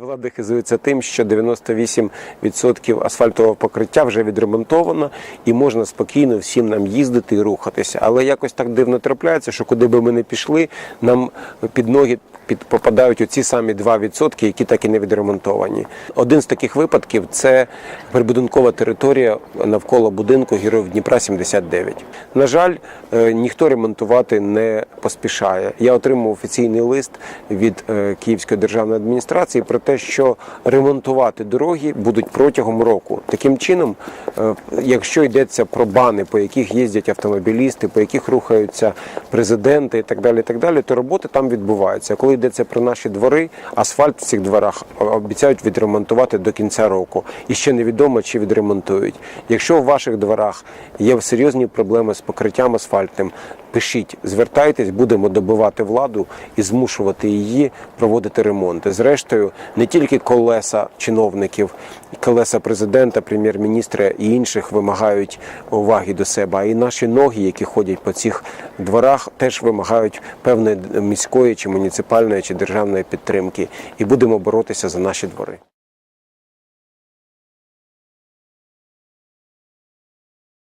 Влада хизується тим, що 98% асфальтового покриття вже відремонтовано і можна спокійно всім нам їздити і рухатися. Але якось так дивно трапляється, що куди би ми не пішли, нам під ноги під попадають оці самі 2%, які так і не відремонтовані. Один з таких випадків це прибудинкова територія навколо будинку Героїв Дніпра 79. На жаль, е, ніхто ремонтувати не поспішає. Я отримав офіційний лист від е, Київської державної адміністрації про те, що ремонтувати дороги будуть протягом року. Таким чином, е, якщо йдеться про бани, по яких їздять автомобілісти, по яких рухаються президенти і так далі, і так далі, то роботи там відбуваються. Коли йдеться про наші двори, асфальт в цих дворах обіцяють відремонтувати до кінця року. І ще невідомо, чи відремонтують. Якщо у ваших дворах є серйозні проблеми з покриттям асфальтним, пишіть, звертайтесь, будемо добивати владу і змушувати її проводити ремонти. Зрештою, не тільки колеса чиновників, колеса президента, прем'єр-міністра і інших вимагають уваги до себе, а і наші ноги, які ходять по цих дворах, теж вимагають певної міської чи муніципальної чи державної підтримки. І будемо боротися за наші двори.